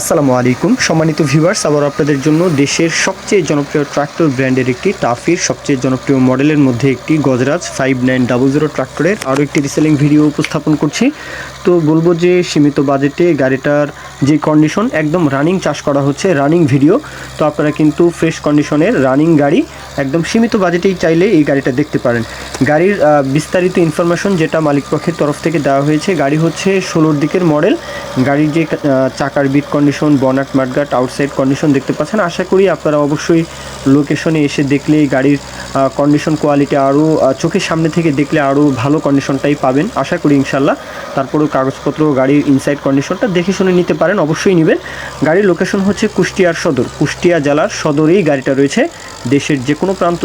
আসসালামু আলাইকুম। সম্মানিত ভিউয়ার্স, আবার আপনাদের জন্য দেশের সবচেয়ে জনপ্রিয় ট্রাক্টর ব্র্যান্ডের একটি টাফির, সবচেয়ে জনপ্রিয় মডেলের মধ্যে একটি Gajraj five nine double zero ট্রাক্টরের আরও একটি রিসেলিং ভিডিও উপস্থাপন করছি। তো বলব যে, সীমিত বাজেটে গাড়িটার যে কন্ডিশন একদম রানিং চাষ করা হচ্ছে রানিং ভিডিও তো আপনারা কিন্তু ফ্রেশ কন্ডিশনের রানিং গাড়ি একদম সীমিত বাজেটেই চাইলে এই গাড়িটা দেখতে পারেন। গাড়ির বিস্তারিত ইনফরমেশন যেটা মালিকপক্ষের তরফ থেকে দেওয়া হয়েছে, গাড়ি হচ্ছে ষোলোর দিকের মডেল গাড়ির যে চাকার বিট কন্ডিশন বনাট মাঠগাট আউটসাইড কন্ডিশন দেখতে পাচ্ছেন। আশা করি আপনারা অবশ্যই লোকেশনে এসে দেখলে গাড়ির কন্ডিশন কোয়ালিটি আরও চোখের সামনে থেকে দেখলে আরও ভালো কন্ডিশনটাই পাবেন। আশা করি ইনশাল্লাহ তারপরেও কাগজপত্র, গাড়ির ইনসাইড কন্ডিশনটা দেখে শুনে নিতে পারেন, অবশ্যই নেবেন। গাড়ির লোকেশন হচ্ছে কুষ্টিয়ার সদর। কুষ্টিয়া জেলার সদরেই গাড়িটা রয়েছে। দেশের যে কোনো প্রান্ত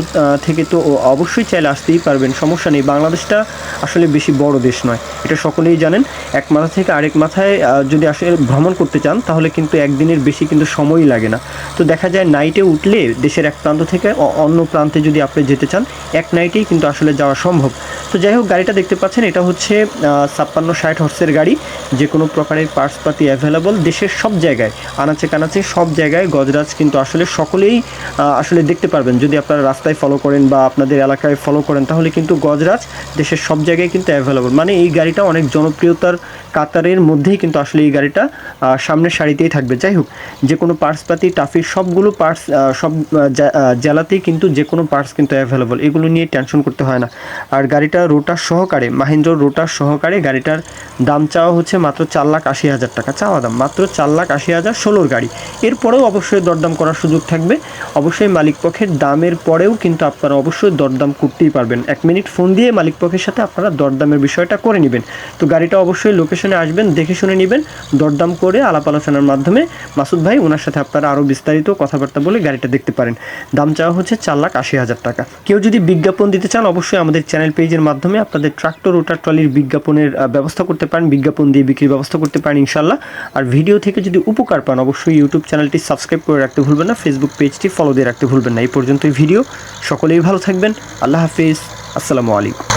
থেকে তো অবশ্যই চাইলে আসতেই পারবেন। সমস্যা নেই। বাংলাদেশটা আসলে বেশি বড় দেশ নয়। এটা সকলেই জানেন। এক মাথা থেকে আরেক মাথায় যদি আসলে ভ্রমণ করতে চান, তাহলে কিন্তু একদিনের বেশি কিন্তু সময়ই লাগে না। তো দেখা যায় নাইটে উঠলে দেশের এক প্রান্ত থেকে অন্য প্রান্তে যদি আপনি যেতে চান, এক নাইটেই কিন্তু আসলে যাওয়া সম্ভব। তো যাই হোক, গাড়িটা দেখতে পাচ্ছেন, এটা হচ্ছে ছাপ্পান্ন ষাট হর্সের গাড়ি, যে কোনো প্রকারের পার্টসপাতি অ্যাভেলেবল দেশের সব জায়গায় আনাচে কানাচে সব জায়গায় গজরাজ কিন্তু আসলে সকলেই আসলে দেখতে পারবেন। যদি আপনারা রাস্তায় ফলো করেন বা আপনাদের এলাকায় ফলো করেন, তাহলে কিন্তু গজরাজ দেশের সব জায়গায় কিন্তু অ্যাভেলেবল মানে এই গাড়িটা অনেক জনপ্রিয়তার কাতারের মধ্যেই কিন্তু আসলে এই গাড়িটা সামনের সারিতেই থাকবে। যাই হোক, যে কোনো পার্টসপাতি টাফির সবগুলো পার্টস সব জেলাতেই কিন্তু যে কোনো পার্টস কিন্তু অ্যাভেলেবল এগুলো নিয়ে টেনশন করতে হয় না। আর গাড়িটা রোটার সহকারে মাহিন্দ্র রোটার সহকারে গাড়িটার দাম চাওয়া হচ্ছে মাত্র চার লাখ আশি হাজার টাকা। চাওয়া দাম, মাত্র চার লাখ আশি হাজার ষোলোর গাড়ি। এরপরেও অবশ্যই দরদাম করার সুযোগ থাকবে। অবশ্যই মালিক পক্ষের দামের পরেও কিন্তু আপনারা অবশ্যই দরদাম করতেই পারবেন। এক মিনিট ফোন দিয়ে মালিক পক্ষের সাথে আপনারা দরদামের বিষয়টা করে নেবেন। তো গাড়িটা অবশ্যই লোকেশনে আসবেন, দেখে শুনে নেবেন, দরদাম করে আলাপ আলোচনার মাধ্যমে। মাসুদ ভাই ওনার সাথে আপনারা আরও বিস্তারিত কথাবার্তা বলে গাড়িটা দেখতে পারেন। দাম চাওয়া হচ্ছে চার লাখ আশি হাজার টাকা। কেউ যদি বিজ্ঞাপন দিতে চান, অবশ্যই আমাদের চ্যানেল পেজের মাধ্যমে আপনাদের ট্রাক্টর রোটার ট্রলির বিজ্ঞাপনের ব্যবস্থা করতে পারেন, বিজ্ঞাপন দিয়ে বিক্রির ব্যবস্থা করতে পারেন ইনশাল্লাহ আর ভিডিও থেকে যদি উপকার পান, অবশ্যই ইউটিউব চ্যানেলটি সাবস্ক্রাইব করে রাখতে ভুলবেন না, ফেসবুক পেজটি ফলো দিয়ে রাখতে ভুলবেন না। এই পর্যন্ত ভিডিও। সকলেই ভালো থাকবেন। আল্লাহ হাফিজ। আসসালামু আলাইকুম।